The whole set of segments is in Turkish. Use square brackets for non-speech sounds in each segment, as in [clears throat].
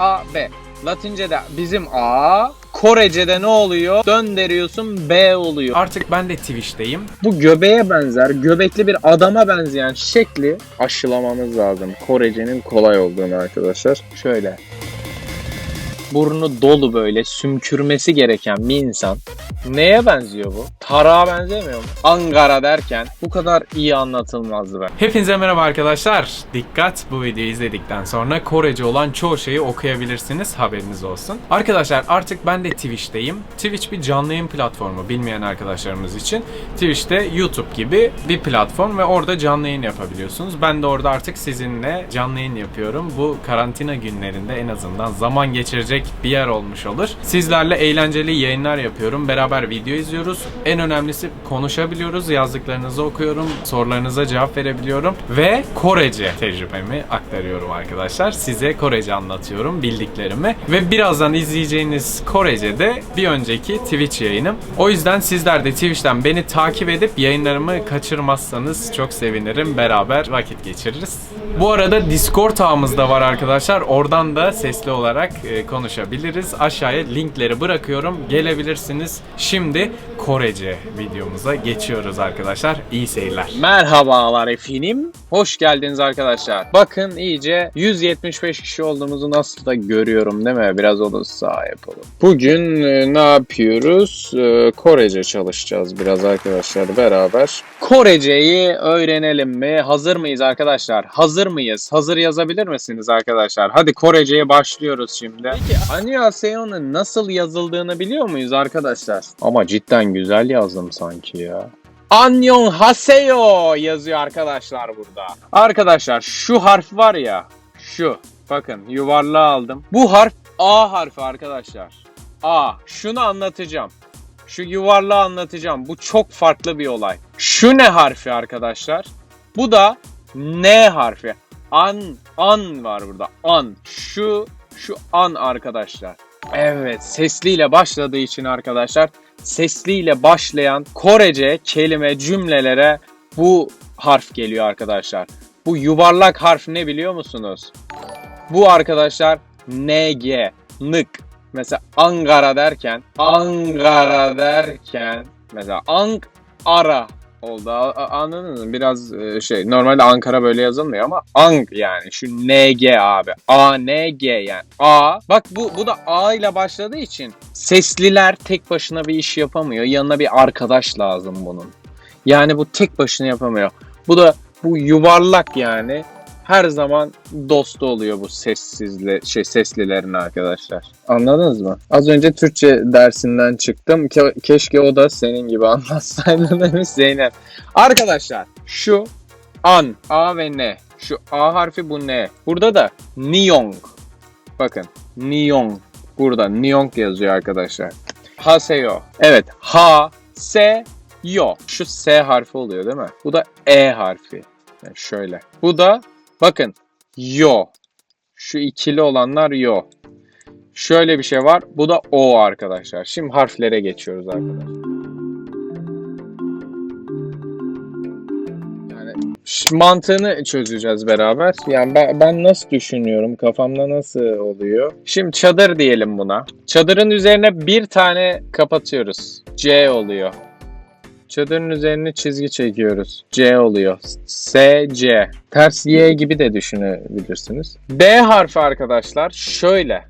A, B. Latince'de bizim A, Korece'de ne oluyor? Döndürüyorsun B oluyor. Artık ben de Twitch'teyim. Bu göbeğe benzer, göbekli bir adama benzeyen şekli aşılamamız lazım. Korece'nin kolay olduğunu arkadaşlar. Şöyle. Burnu dolu böyle sümkürmesi gereken bir insan. Neye benziyor bu? Tarağa benzemiyor mu? Ankara derken bu kadar iyi anlatılmazdı ben. Hepinize merhaba arkadaşlar. Dikkat bu videoyu izledikten sonra Korece olan çoğu şeyi okuyabilirsiniz haberiniz olsun. Arkadaşlar artık ben de Twitch'teyim. Twitch bir canlı yayın platformu bilmeyen arkadaşlarımız için. Twitch'te YouTube gibi bir platform ve orada canlı yayın yapabiliyorsunuz. Ben de orada artık sizinle canlı yayın yapıyorum. Bu karantina günlerinde en azından zaman geçirecek bir yer olmuş olur. Sizlerle eğlenceli yayınlar yapıyorum. Beraber video izliyoruz. En önemlisi konuşabiliyoruz. Yazdıklarınızı okuyorum. Sorularınıza cevap verebiliyorum. Ve Korece tecrübemi aktarıyorum arkadaşlar. Size Korece anlatıyorum bildiklerimi. Ve birazdan izleyeceğiniz Korece de bir önceki Twitch yayınım. O yüzden sizler de Twitch'ten beni takip edip yayınlarımı kaçırmazsanız çok sevinirim. Beraber vakit geçiririz. Bu arada Discord ağımız da var arkadaşlar. Oradan da sesli olarak e, konuşabiliriz. Aşağıya linkleri bırakıyorum. Gelebilirsiniz. Şimdi Korece videomuza geçiyoruz arkadaşlar. İyi seyirler. Merhabalar efendim. Hoş geldiniz arkadaşlar. Bakın iyice 175 kişi olduğumuzu nasıl da görüyorum değil mi? Biraz onu sağ yapalım. Bugün e, ne yapıyoruz? E, Korece çalışacağız biraz arkadaşlar beraber. Koreceyi öğrenelim mi? Hazır mıyız arkadaşlar? Hazır mıyız? Hazır yazabilir misiniz arkadaşlar? Hadi Korece'ye başlıyoruz şimdi. Peki Annyeonghaseyo'nun nasıl yazıldığını biliyor muyuz arkadaşlar? Ama cidden güzel yazdım sanki ya. Annyeonghaseyo yazıyor arkadaşlar burada. Arkadaşlar şu harf var ya. Şu. Bakın yuvarlağı aldım. Bu harf A harfi arkadaşlar. A. Şunu anlatacağım. Şu yuvarlağı anlatacağım. Bu çok farklı bir olay. Şu ne harfi arkadaşlar? Bu da N harfi. An, an var burada. An. Şu, şu an arkadaşlar. Evet, sesliyle başladığı için arkadaşlar, sesliyle başlayan Korece kelime cümlelere bu harf geliyor arkadaşlar. Bu yuvarlak harf ne biliyor musunuz? Bu arkadaşlar NG, nık. Mesela Ankara derken, Ankara derken, mesela Ankara oldu. Anladınız mı? Biraz e, şey, normalde Ankara böyle yazılmıyor ama Ank yani şu NG abi. A, N, G yani. A. Bak bu, bu da A ile başladığı için sesliler tek başına bir iş yapamıyor. Yanına bir arkadaş lazım bunun. Yani bu tek başına yapamıyor. Bu da bu yuvarlak yani her zaman dostu oluyor bu sessizle şey seslilerin arkadaşlar. Anladınız mı? Az önce Türkçe dersinden çıktım. Ke- keşke o da senin gibi anlatsaydı demiş Zeynep. Arkadaşlar şu an A ve N. Şu A harfi bu N. Burada da Niyong. Bakın Niyong. Burada Niyong yazıyor arkadaşlar. Haseyo. Evet. Ha, se, yo. Şu S harfi oluyor değil mi? Bu da E harfi. Yani şöyle. Bu da bakın yo. Şu ikili olanlar yo. Şöyle bir şey var. Bu da o arkadaşlar. Şimdi harflere geçiyoruz arkadaşlar. Yani mantığını çözeceğiz beraber. Yani ben, ben nasıl düşünüyorum? Kafamda nasıl oluyor? Şimdi çadır diyelim buna. Çadırın üzerine bir tane kapatıyoruz. C oluyor. Çadırın üzerine çizgi çekiyoruz. C oluyor. S, C. Ters Y gibi de düşünebilirsiniz. D harfi arkadaşlar şöyle.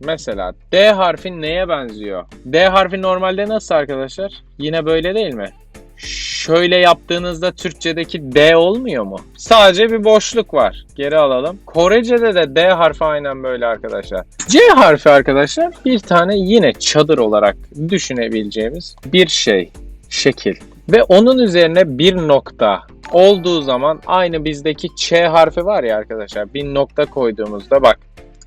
Mesela D harfi neye benziyor? D harfi normalde nasıl arkadaşlar? Yine böyle değil mi? Şöyle yaptığınızda Türkçedeki D olmuyor mu? Sadece bir boşluk var. Geri alalım. Korece'de de D harfi aynen böyle arkadaşlar. C harfi arkadaşlar bir tane yine çadır olarak düşünebileceğimiz bir şey şekil. Ve onun üzerine bir nokta olduğu zaman aynı bizdeki Ç harfi var ya arkadaşlar. Bir nokta koyduğumuzda bak.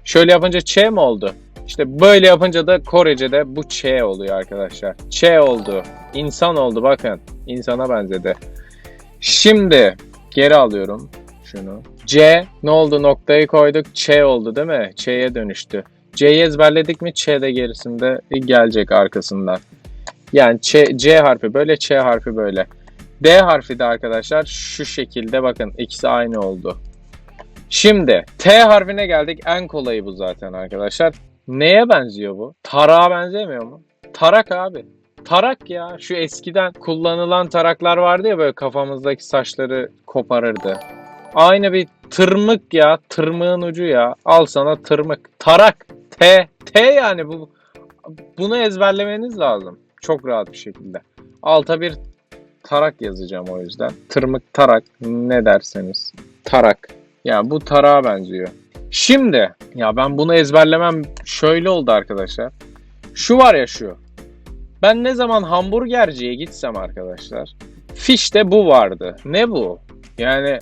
Şöyle yapınca Ç mi oldu? İşte böyle yapınca da Korece'de bu Ç oluyor arkadaşlar. Ç oldu. İnsan oldu bakın. İnsana benzedi. Şimdi geri alıyorum şunu. C ne oldu noktayı koyduk Ç oldu değil mi? Ç'ye dönüştü. C'yi ezberledik mi Ç de gerisinde gelecek arkasından. Yani Ç, C harfi böyle, Ç harfi böyle. D harfi de arkadaşlar şu şekilde bakın ikisi aynı oldu. Şimdi T harfine geldik. En kolayı bu zaten arkadaşlar. Neye benziyor bu? Tarağa benzemiyor mu? Tarak abi. Tarak ya. Şu eskiden kullanılan taraklar vardı ya böyle kafamızdaki saçları koparırdı. Aynı bir tırmık ya. Tırmığın ucu ya. Al sana tırmık. Tarak. T. T yani bu. Bunu ezberlemeniz lazım. Çok rahat bir şekilde. Alta bir tarak yazacağım o yüzden. Tırmık tarak ne derseniz. Tarak. Ya bu tarağa benziyor. Şimdi ya ben bunu ezberlemem şöyle oldu arkadaşlar. Şu var ya şu. Ben ne zaman hamburgerciye gitsem arkadaşlar. Fişte bu vardı. Ne bu? Yani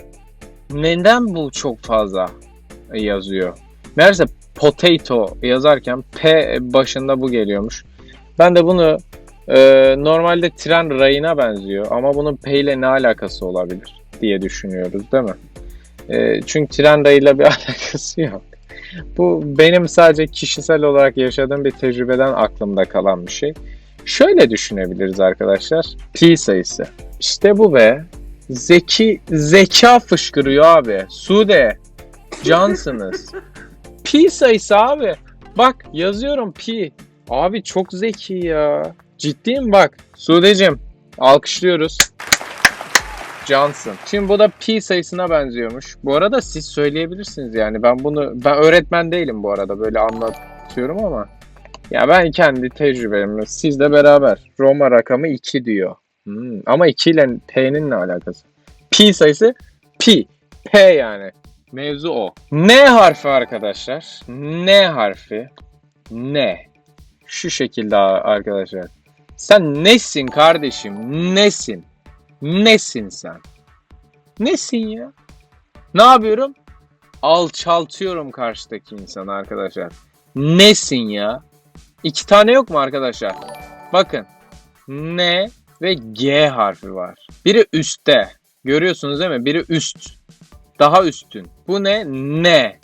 neden bu çok fazla yazıyor? Meğerse potato yazarken P başında bu geliyormuş. Ben de bunu e, normalde tren rayına benziyor ama bunun P ile ne alakası olabilir diye düşünüyoruz değil mi? E, çünkü tren rayıyla bir [laughs] alakası yok. Bu benim sadece kişisel olarak yaşadığım bir tecrübeden aklımda kalan bir şey. Şöyle düşünebiliriz arkadaşlar. Pi sayısı. İşte bu be. Zeki, zeka fışkırıyor abi. Sude, cansınız. [laughs] pi sayısı abi. Bak yazıyorum pi. Abi çok zeki ya. Ciddiyim bak. Sudeciğim alkışlıyoruz. Cansın. Şimdi bu da pi sayısına benziyormuş. Bu arada siz söyleyebilirsiniz yani. Ben bunu ben öğretmen değilim bu arada. Böyle anlatıyorum ama ya ben kendi tecrübemle sizle beraber Roma rakamı 2 diyor. Hmm, Ama 2 ile P'nin ne alakası? Pi sayısı pi. P yani. Mevzu o. N harfi arkadaşlar. N harfi. N. Şu şekilde arkadaşlar. Sen nesin kardeşim? Nesin? Nesin sen? Nesin ya? Ne yapıyorum? Alçaltıyorum karşıdaki insanı arkadaşlar. Nesin ya? İki tane yok mu arkadaşlar? Bakın. N ve G harfi var. Biri üstte. Görüyorsunuz değil mi? Biri üst. Daha üstün. Bu ne? Ne.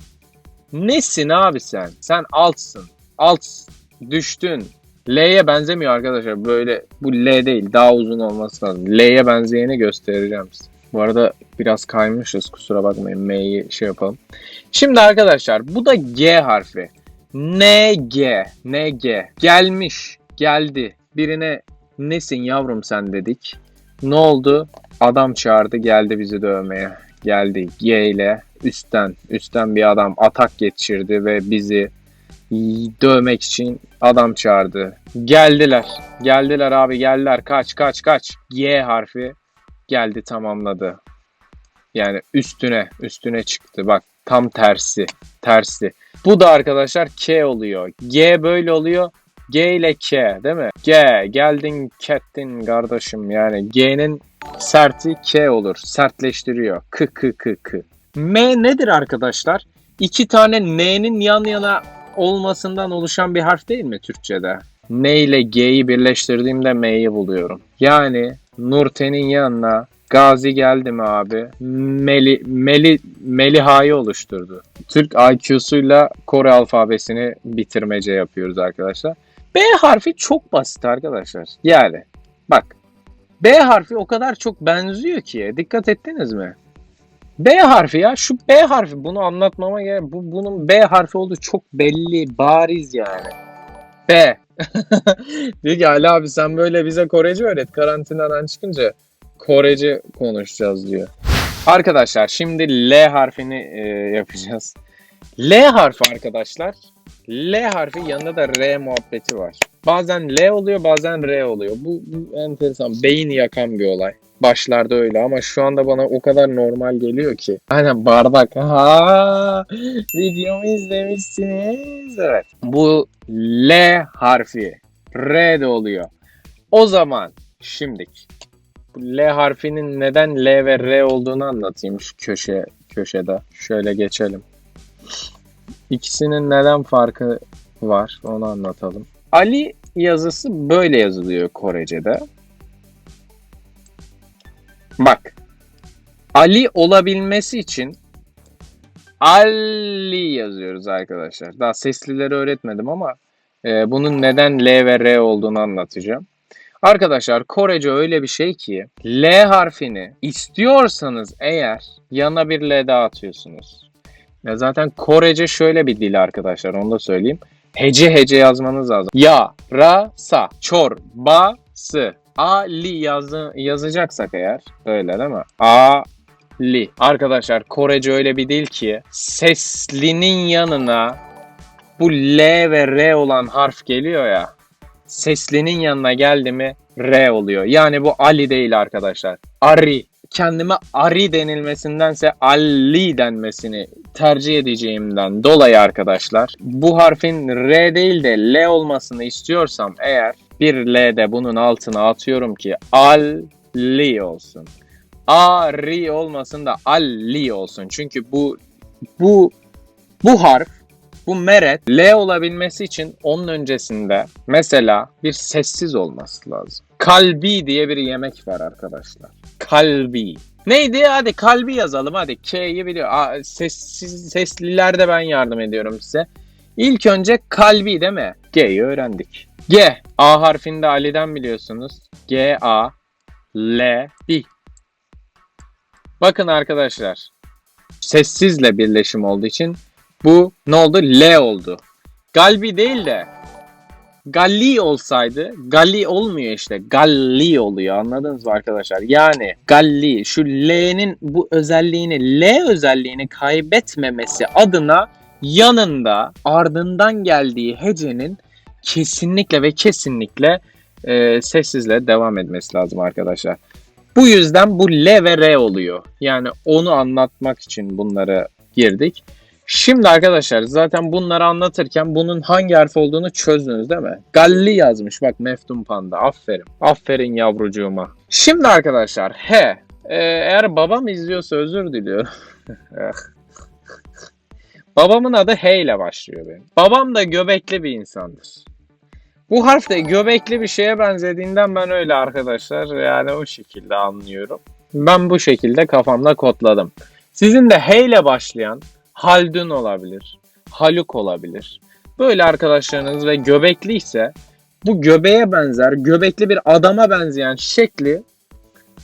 Nesin abi sen? Sen altsın. Altsın. Düştün. L'ye benzemiyor arkadaşlar. Böyle bu L değil. Daha uzun olması lazım. L'ye benzeyeni göstereceğim size. Bu arada biraz kaymışız. Kusura bakmayın. M'yi şey yapalım. Şimdi arkadaşlar bu da G harfi. NG. NG. Gelmiş. Geldi. Birine nesin yavrum sen dedik. Ne oldu? Adam çağırdı geldi bizi dövmeye. Geldi G ile üstten üstten bir adam atak geçirdi ve bizi dövmek için adam çağırdı. Geldiler. Geldiler abi geldiler. Kaç kaç kaç. G harfi geldi tamamladı. Yani üstüne üstüne çıktı. Bak tam tersi. Tersi. Bu da arkadaşlar K oluyor. G böyle oluyor. G ile K değil mi? G geldin kettin kardeşim yani G'nin serti K olur. Sertleştiriyor. K k k k. M nedir arkadaşlar? İki tane N'nin yan yana olmasından oluşan bir harf değil mi Türkçe'de? N ile G'yi birleştirdiğimde M'yi buluyorum. Yani Nurten'in yanına Gazi geldi mi abi? Meli, Meli, Meliha'yı oluşturdu. Türk IQ'suyla Kore alfabesini bitirmece yapıyoruz arkadaşlar. B harfi çok basit arkadaşlar. Yani bak B harfi o kadar çok benziyor ki dikkat ettiniz mi? B harfi ya şu B harfi bunu anlatmama gerek bu bunun B harfi olduğu çok belli bariz yani. B. [laughs] Diyor ki Ali abi sen böyle bize Korece öğret karantinadan çıkınca Korece konuşacağız diyor. Arkadaşlar şimdi L harfini e, yapacağız. L harfi arkadaşlar. L harfi yanında da R muhabbeti var. Bazen L oluyor bazen R oluyor. Bu, bu enteresan. Beyin yakan bir olay. Başlarda öyle ama şu anda bana o kadar normal geliyor ki. Aynen bardak. Ha, videomu izlemişsiniz. Evet. Bu L harfi. R de oluyor. O zaman şimdik. Bu L harfinin neden L ve R olduğunu anlatayım şu köşe köşede. Şöyle geçelim. İkisinin neden farkı var onu anlatalım. Ali yazısı böyle yazılıyor Korece'de. Bak. Ali olabilmesi için Ali yazıyoruz arkadaşlar. Daha seslileri öğretmedim ama e, bunun neden L ve R olduğunu anlatacağım. Arkadaşlar Korece öyle bir şey ki L harfini istiyorsanız eğer yana bir L daha atıyorsunuz. Ya zaten Korece şöyle bir dil arkadaşlar onu da söyleyeyim. Hece hece yazmanız lazım. Ya, ra, sa, çor, ba, sı. A, li yazı, yazacaksak eğer böyle değil mi? A, li. Arkadaşlar Korece öyle bir dil ki seslinin yanına bu L ve R olan harf geliyor ya. Seslinin yanına geldi mi R oluyor. Yani bu Ali değil arkadaşlar. Ari. Kendime Ari denilmesindense Ali denmesini tercih edeceğimden dolayı arkadaşlar bu harfin R değil de L olmasını istiyorsam eğer bir L de bunun altına atıyorum ki Ali olsun. Ari olmasın da Ali olsun. Çünkü bu bu bu harf bu meret L olabilmesi için onun öncesinde mesela bir sessiz olması lazım. Kalbi diye bir yemek var arkadaşlar. Kalbi. Neydi? Hadi kalbi yazalım hadi. K'yi biliyor. Aa, sessiz, seslilerde ben yardım ediyorum size. İlk önce kalbi değil mi? G'yi öğrendik. G. A harfinde Ali'den biliyorsunuz. G, A, L, B. Bakın arkadaşlar. Sessizle birleşim olduğu için bu ne oldu? L oldu. Galbi değil de Galli olsaydı Galli olmuyor işte. Galli oluyor. Anladınız mı arkadaşlar? Yani Galli şu L'nin bu özelliğini L özelliğini kaybetmemesi adına yanında ardından geldiği hecenin kesinlikle ve kesinlikle e, sessizle devam etmesi lazım arkadaşlar. Bu yüzden bu L ve R oluyor. Yani onu anlatmak için bunları girdik. Şimdi arkadaşlar zaten bunları anlatırken bunun hangi harf olduğunu çözdünüz değil mi? Galli yazmış bak Meftun Panda. Aferin. Aferin yavrucuğuma. Şimdi arkadaşlar H. Ee, eğer babam izliyorsa özür diliyorum. [laughs] Babamın adı H ile başlıyor benim. Babam da göbekli bir insandır. Bu harf de göbekli bir şeye benzediğinden ben öyle arkadaşlar yani o şekilde anlıyorum. Ben bu şekilde kafamda kodladım. Sizin de H ile başlayan Haldun olabilir, Haluk olabilir. Böyle arkadaşlarınız ve göbekli ise bu göbeğe benzer, göbekli bir adama benzeyen şekli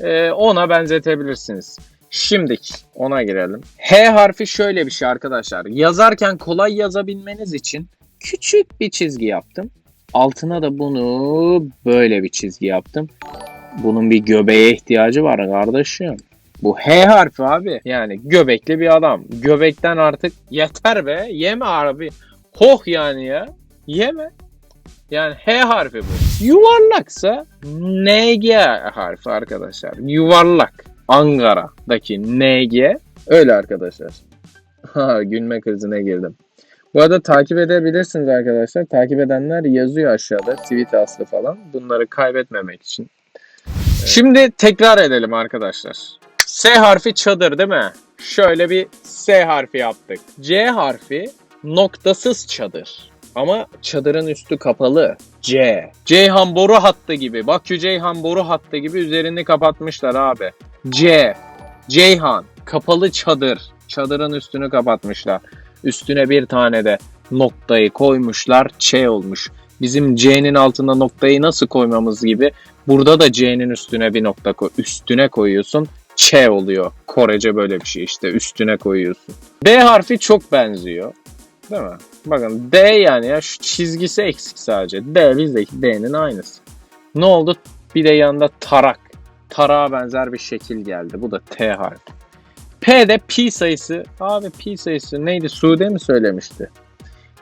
e, ona benzetebilirsiniz. Şimdi ona girelim. H harfi şöyle bir şey arkadaşlar. Yazarken kolay yazabilmeniz için küçük bir çizgi yaptım. Altına da bunu böyle bir çizgi yaptım. Bunun bir göbeğe ihtiyacı var kardeşim. Bu H harfi abi. Yani göbekli bir adam. Göbekten artık yeter be. Yeme abi. Hoh yani ya. Yeme. Yani H harfi bu. Yuvarlaksa NG harfi arkadaşlar. Yuvarlak. Ankara'daki NG. Öyle arkadaşlar. [laughs] Ha, gülme krizine girdim. Bu arada takip edebilirsiniz arkadaşlar. Takip edenler yazıyor aşağıda. Tweet aslı falan. Bunları kaybetmemek için. Şimdi tekrar edelim arkadaşlar. S harfi çadır değil mi? Şöyle bir S harfi yaptık. C harfi noktasız çadır. Ama çadırın üstü kapalı. C. Ceyhan boru hattı gibi. Bakü Ceyhan boru hattı gibi üzerini kapatmışlar abi. C. Ceyhan. Kapalı çadır. Çadırın üstünü kapatmışlar. Üstüne bir tane de noktayı koymuşlar. Ç olmuş. Bizim C'nin altına noktayı nasıl koymamız gibi burada da C'nin üstüne bir nokta koy. Üstüne koyuyorsun. Ç oluyor. Korece böyle bir şey işte üstüne koyuyorsun. D harfi çok benziyor. Değil mi? Bakın D yani ya şu çizgisi eksik sadece. D bizdeki D'nin aynısı. Ne oldu? Bir de yanında tarak. Tarağa benzer bir şekil geldi. Bu da T harfi. P'de pi sayısı. Abi pi sayısı neydi? Sude mi söylemişti?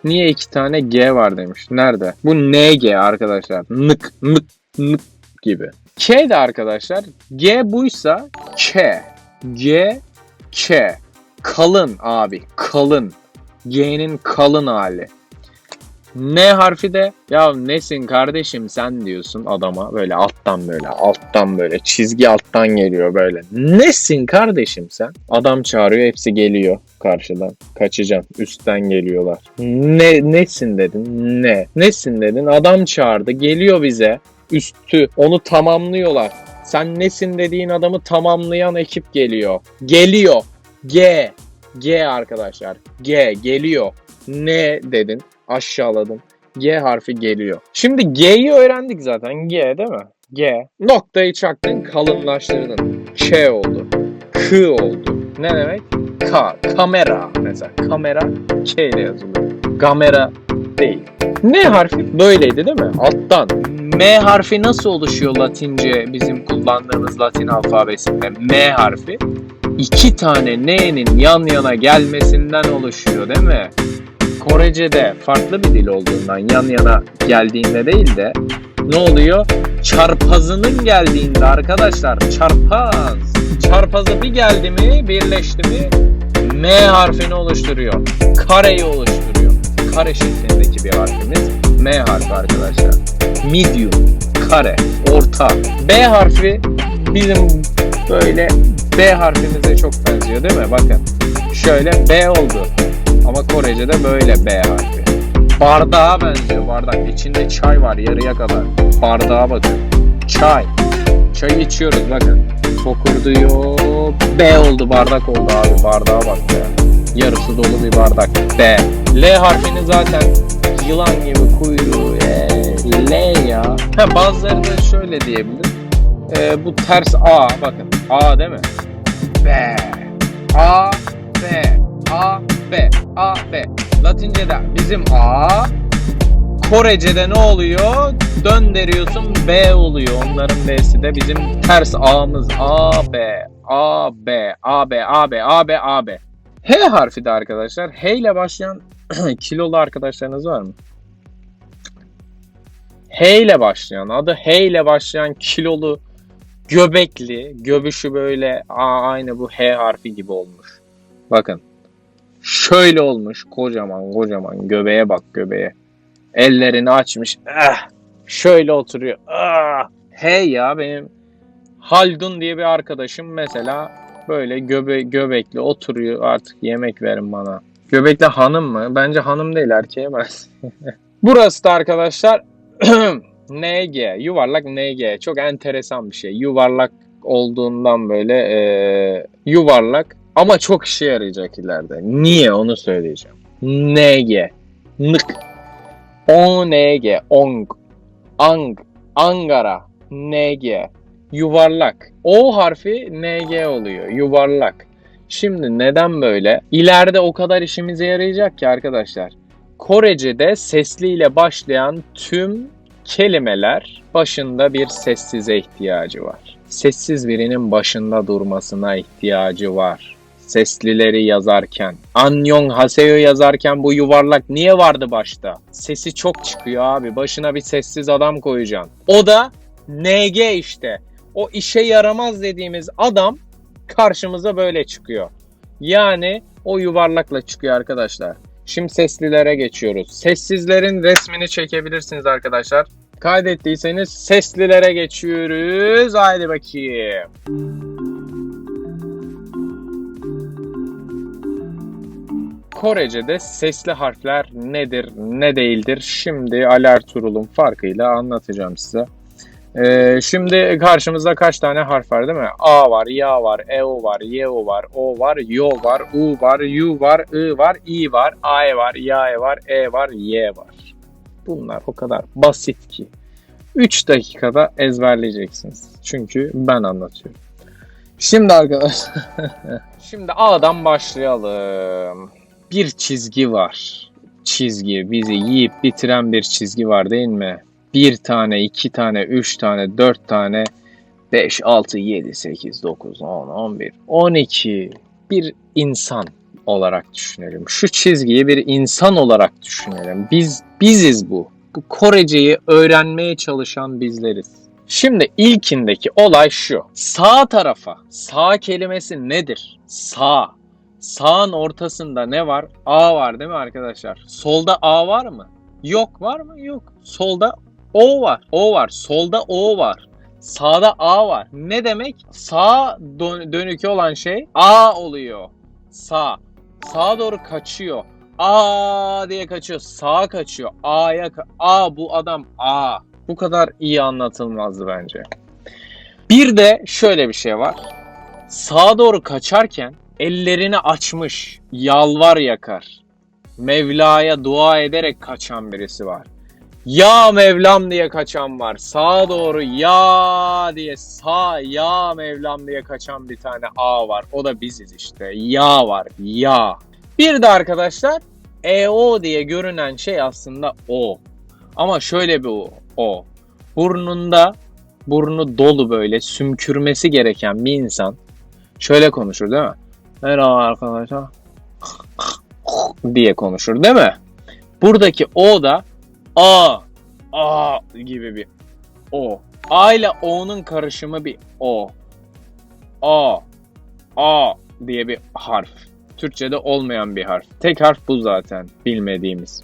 Niye iki tane G var demiş. Nerede? Bu NG arkadaşlar. Nık nık nık gibi. K de arkadaşlar G buysa K. G K. Kalın abi. Kalın. G'nin kalın hali. N harfi de ya nesin kardeşim sen diyorsun adama böyle alttan böyle alttan böyle çizgi alttan geliyor böyle. Nesin kardeşim sen? Adam çağırıyor hepsi geliyor karşıdan. Kaçacaksın üstten geliyorlar. Ne nesin dedin? Ne? Nesin dedin? Adam çağırdı geliyor bize üstü onu tamamlıyorlar. Sen nesin dediğin adamı tamamlayan ekip geliyor. Geliyor. G. G arkadaşlar. G geliyor. Ne dedin? Aşağıladın. G harfi geliyor. Şimdi G'yi öğrendik zaten. G değil mi? G. Noktayı çaktın kalınlaştırdın. K oldu. K oldu. Ne demek? Ka, kamera mesela. Kamera K ile yazılıyor. Gamera değil. N harfi böyleydi değil mi? Alttan. M harfi nasıl oluşuyor Latince bizim kullandığımız Latin alfabesinde? M harfi iki tane N'nin yan yana gelmesinden oluşuyor değil mi? Korece'de farklı bir dil olduğundan yan yana geldiğinde değil de ne oluyor? Çarpazının geldiğinde arkadaşlar çarpaz. Çarpazı bir geldi mi birleşti mi M harfini oluşturuyor. Kareyi oluşturuyor. Kare şeklindeki bir harfimiz M harfi arkadaşlar. Medium, kare, orta. B harfi bizim böyle B harfimize çok benziyor değil mi? Bakın şöyle B oldu. Ama Korece'de böyle B harfi. Bardağa benziyor bardak. İçinde çay var yarıya kadar. Bardağa bakın. Çay. Çay içiyoruz bakın. Fokurduyor. B oldu bardak oldu abi. Bardağa bak ya. Yarısı dolu bir bardak. B. L harfini zaten yılan gibi kuyruğu. E, L ya. Ha, bazıları da şöyle diyebilir. E, bu ters A. Bakın. A değil mi? B. A. B. A. B. A. B. Latince'de bizim A. Korece'de ne oluyor? Döndürüyorsun B oluyor. Onların B'si de bizim ters A'mız. A, B, A, B, A, B, A, B, A, B, A. H harfi de arkadaşlar. H ile başlayan [clears throat] kilolu arkadaşlarınız var mı? H ile başlayan, adı H ile başlayan kilolu, göbekli, göbüşü böyle aa, aynı bu H harfi gibi olmuş. Bakın. Şöyle olmuş. Kocaman kocaman. Göbeğe bak göbeğe. Ellerini açmış. Eh, şöyle oturuyor. Ah. Hey ya benim Haldun diye bir arkadaşım mesela böyle göbe göbekli oturuyor artık yemek verin bana. Göbekli hanım mı? Bence hanım değil erkeğe benziyor. [laughs] Burası da arkadaşlar [clears throat] NG. Yuvarlak NG. Çok enteresan bir şey. Yuvarlak olduğundan böyle e, yuvarlak ama çok işe yarayacak ileride. Niye onu söyleyeceğim. NG. Nık. ONG. Ong. Ang. Angara. NG. Yuvarlak. O harfi NG oluyor. Yuvarlak. Şimdi neden böyle? İleride o kadar işimize yarayacak ki arkadaşlar. Korece'de sesliyle başlayan tüm kelimeler başında bir sessize ihtiyacı var. Sessiz birinin başında durmasına ihtiyacı var. Seslileri yazarken. Annyeong Haseyo yazarken bu yuvarlak niye vardı başta? Sesi çok çıkıyor abi. Başına bir sessiz adam koyacaksın. O da NG işte. O işe yaramaz dediğimiz adam karşımıza böyle çıkıyor. Yani o yuvarlakla çıkıyor arkadaşlar. Şimdi seslilere geçiyoruz. Sessizlerin resmini çekebilirsiniz arkadaşlar. Kaydettiyseniz seslilere geçiyoruz. Haydi bakayım. Korece'de sesli harfler nedir, ne değildir? Şimdi Ali Ertuğrul'un farkıyla anlatacağım size. Ee, şimdi karşımızda kaç tane harf var değil mi? A var, Ya var, EO var, YO var, O var, Yo var, U var, U var, I var, I var, A var, Ya var, E var, Y var. Bunlar o kadar basit ki. 3 dakikada ezberleyeceksiniz. Çünkü ben anlatıyorum. Şimdi arkadaşlar, [laughs] şimdi A'dan başlayalım. Bir çizgi var. Çizgi, bizi yiyip bitiren bir çizgi var değil mi? bir tane, iki tane, üç tane, dört tane, 5, 6, 7, 8, 9, 10, 11, 12 bir insan olarak düşünelim. Şu çizgiyi bir insan olarak düşünelim. Biz biziz bu. Bu Koreceyi öğrenmeye çalışan bizleriz. Şimdi ilkindeki olay şu. Sağ tarafa, sağ kelimesi nedir? Sağ. Sağın ortasında ne var? A var değil mi arkadaşlar? Solda A var mı? Yok var mı? Yok. Solda o var. O var. Solda O var. Sağda A var. Ne demek? Sağ dönük olan şey A oluyor. Sağ. Sağa doğru kaçıyor. A diye kaçıyor. Sağa kaçıyor. A'ya A bu adam A. Bu kadar iyi anlatılmazdı bence. Bir de şöyle bir şey var. Sağa doğru kaçarken ellerini açmış, yalvar yakar. Mevla'ya dua ederek kaçan birisi var Ya Mevlam diye kaçan var. Sağa doğru ya diye sağ ya Mevlam diye kaçan bir tane A var. O da biziz işte. Ya var. Ya. Bir de arkadaşlar EO diye görünen şey aslında O. Ama şöyle bir O. o. Burnunda burnu dolu böyle sümkürmesi gereken bir insan şöyle konuşur değil mi? Merhaba arkadaşlar diye konuşur değil mi? Buradaki O da A, A gibi bir O. A ile O'nun karışımı bir O. A, A diye bir harf. Türkçe'de olmayan bir harf. Tek harf bu zaten bilmediğimiz.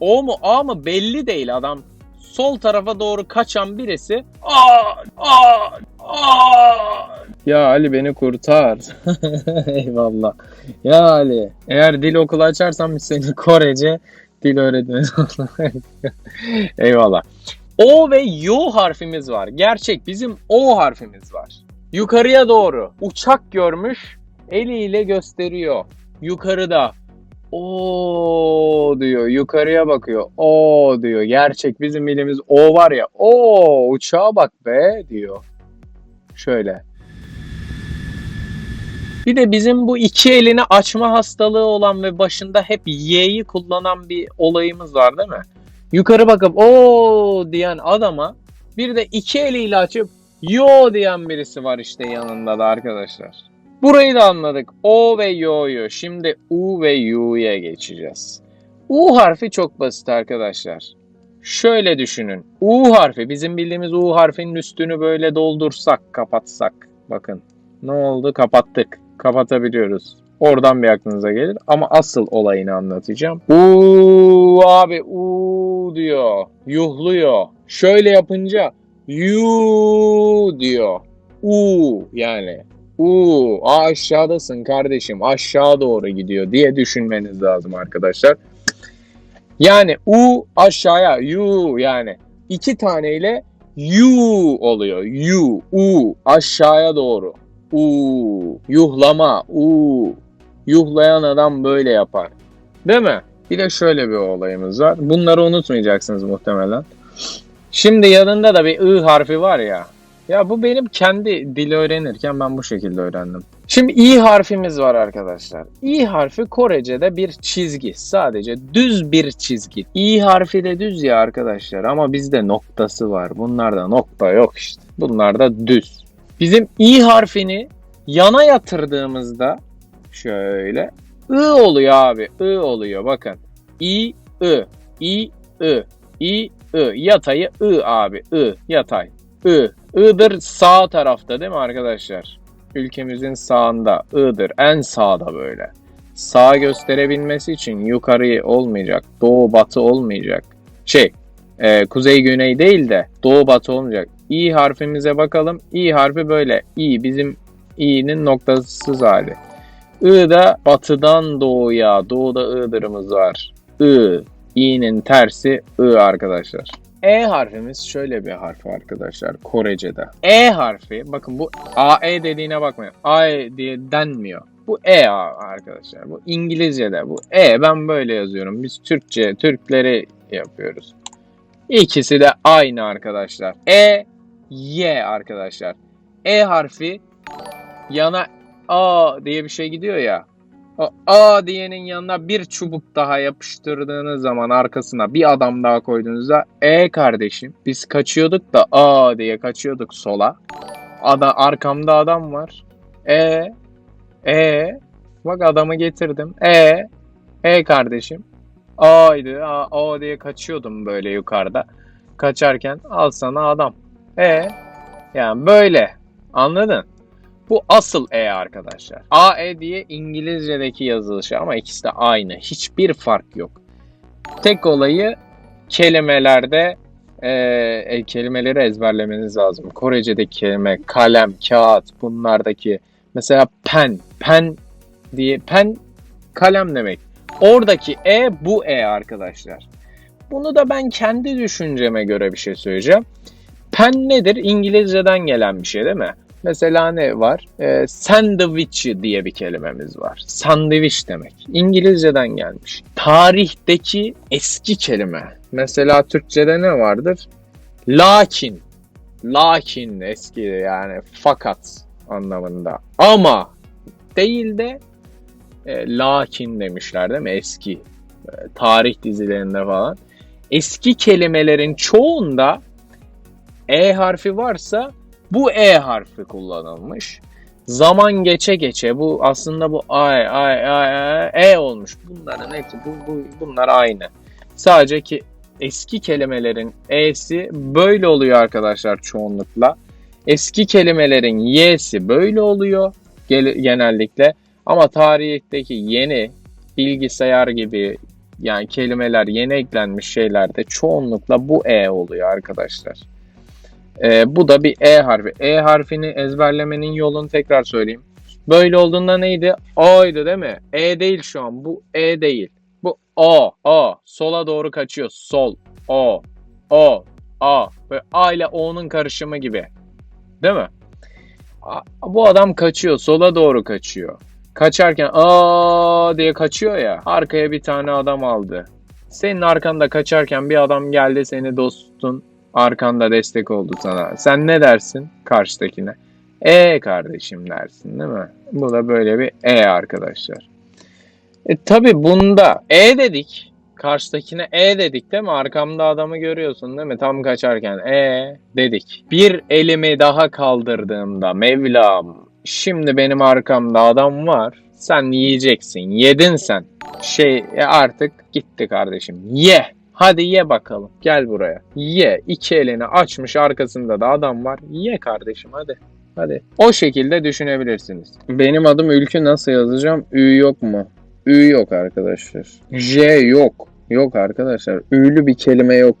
O mu A mı belli değil adam. Sol tarafa doğru kaçan birisi A, A, A. Ya Ali beni kurtar. [laughs] Eyvallah. Ya Ali eğer dil okulu açarsan biz seni Korece dil öğretmeni [laughs] Eyvallah. O ve Yo harfimiz var. Gerçek bizim O harfimiz var. Yukarıya doğru uçak görmüş eliyle gösteriyor. Yukarıda o diyor. Yukarıya bakıyor. O diyor. Gerçek bizim ilimiz O var ya. O uçağa bak be diyor. Şöyle. Bir de bizim bu iki elini açma hastalığı olan ve başında hep Y'yi kullanan bir olayımız var değil mi? Yukarı bakıp o diyen adama bir de iki eliyle açıp yo diyen birisi var işte yanında da arkadaşlar. Burayı da anladık. O ve yo'yu. Şimdi U ve U'ya geçeceğiz. U harfi çok basit arkadaşlar. Şöyle düşünün. U harfi bizim bildiğimiz U harfinin üstünü böyle doldursak, kapatsak. Bakın ne oldu? Kapattık. Kapatabiliyoruz. Oradan bir aklınıza gelir. Ama asıl olayını anlatacağım. U abi U diyor. Yuhluyor. Şöyle yapınca Yu diyor. U yani. U aşağıdasın kardeşim aşağı doğru gidiyor diye düşünmeniz lazım arkadaşlar. Yani U aşağıya U yani iki taneyle U oluyor. U, U aşağıya doğru. U, yuhlama, U. Yuhlayan adam böyle yapar. Değil mi? Bir de şöyle bir olayımız var. Bunları unutmayacaksınız muhtemelen. Şimdi yanında da bir I harfi var ya. Ya bu benim kendi dili öğrenirken ben bu şekilde öğrendim. Şimdi I harfimiz var arkadaşlar. I harfi Korece'de bir çizgi. Sadece düz bir çizgi. I harfi de düz ya arkadaşlar ama bizde noktası var. Bunlarda nokta yok işte. Bunlarda düz. Bizim I harfini yana yatırdığımızda şöyle I oluyor abi. I oluyor bakın. I, I, I, I, I, I. Yatayı I abi. I, yatay. I. I'dır sağ tarafta değil mi arkadaşlar? Ülkemizin sağında I'dır. En sağda böyle. Sağ gösterebilmesi için yukarı olmayacak. Doğu batı olmayacak. Şey e, kuzey güney değil de doğu batı olmayacak. İ harfimize bakalım. İ harfi böyle. İ bizim İ'nin noktasız hali. I da batıdan doğuya. Doğuda I'dırımız var. I. İ'nin tersi I arkadaşlar. E harfimiz şöyle bir harf arkadaşlar Korece'de. E harfi bakın bu AE dediğine bakmayın. AE diye denmiyor. Bu E arkadaşlar. Bu İngilizce'de bu E ben böyle yazıyorum. Biz Türkçe Türkleri yapıyoruz. İkisi de aynı arkadaşlar. E Y arkadaşlar. E harfi yana A diye bir şey gidiyor ya. O A diyenin yanına bir çubuk daha yapıştırdığınız zaman arkasına bir adam daha koyduğunuzda E kardeşim biz kaçıyorduk da A diye kaçıyorduk sola. Ada arkamda adam var. E E bak adamı getirdim. E E kardeşim. A'ydı. A, A diye kaçıyordum böyle yukarıda. Kaçarken al sana adam. E yani böyle. Anladın? Bu asıl E arkadaşlar. AE diye İngilizce'deki yazılışı ama ikisi de aynı. Hiçbir fark yok. Tek olayı kelimelerde e, e, kelimeleri ezberlemeniz lazım. Korece'deki kelime, kalem, kağıt bunlardaki mesela pen, pen diye pen kalem demek. Oradaki E bu E arkadaşlar. Bunu da ben kendi düşünceme göre bir şey söyleyeceğim. Pen nedir? İngilizceden gelen bir şey değil mi? Mesela ne var? Ee, sandwich diye bir kelimemiz var. Sandviç demek. İngilizceden gelmiş. Tarihteki eski kelime. Mesela Türkçe'de ne vardır? Lakin. Lakin eski yani fakat anlamında. Ama değil de e, lakin demişler değil mi? Eski. E, tarih dizilerinde falan. Eski kelimelerin çoğunda E harfi varsa bu E harfi kullanılmış. Zaman geçe geçe bu aslında bu ay ay ay E olmuş. Bunların hepsi bu, bu, bunlar aynı. Sadece ki eski kelimelerin E'si böyle oluyor arkadaşlar çoğunlukla. Eski kelimelerin Y'si böyle oluyor genellikle. Ama tarihteki yeni bilgisayar gibi yani kelimeler yeni eklenmiş şeylerde çoğunlukla bu E oluyor arkadaşlar. Ee, bu da bir E harfi. E harfini ezberlemenin yolunu tekrar söyleyeyim. Böyle olduğunda neydi? O'ydu değil mi? E değil şu an. Bu E değil. Bu O. O. Sola doğru kaçıyor. Sol. O. O. A. Böyle A ile O'nun karışımı gibi. Değil mi? A- Bu adam kaçıyor. Sola doğru kaçıyor. Kaçarken aa diye kaçıyor ya. Arkaya bir tane adam aldı. Senin arkanda kaçarken bir adam geldi seni dostun arkanda destek oldu sana. Sen ne dersin karşıdakine? E kardeşim dersin değil mi? Bu da böyle bir E arkadaşlar. E tabi bunda E dedik. Karşıdakine E dedik değil mi? Arkamda adamı görüyorsun değil mi? Tam kaçarken E dedik. Bir elimi daha kaldırdığımda Mevlam şimdi benim arkamda adam var. Sen yiyeceksin. Yedin sen. Şey e artık gitti kardeşim. Ye. Hadi ye bakalım. Gel buraya. Ye. İki elini açmış arkasında da adam var. Ye kardeşim hadi. Hadi. O şekilde düşünebilirsiniz. Benim adım Ülkü nasıl yazacağım? Ü yok mu? Ü yok arkadaşlar. J yok. Yok arkadaşlar. Ü'lü bir kelime yok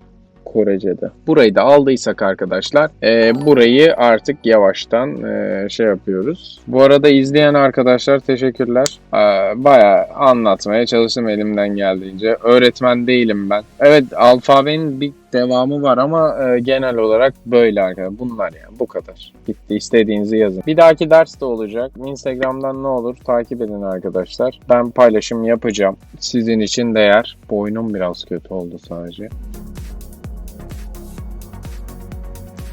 Korece'de. Burayı da aldıysak arkadaşlar e, burayı artık yavaştan e, şey yapıyoruz. Bu arada izleyen arkadaşlar teşekkürler. E, Bayağı anlatmaya çalıştım elimden geldiğince. Öğretmen değilim ben. Evet alfabenin bir devamı var ama e, genel olarak böyle arkadaşlar. Bunlar yani bu kadar. Bitti istediğinizi yazın. Bir dahaki ders de olacak. Instagram'dan ne olur takip edin arkadaşlar. Ben paylaşım yapacağım. Sizin için değer. Boynum biraz kötü oldu sadece.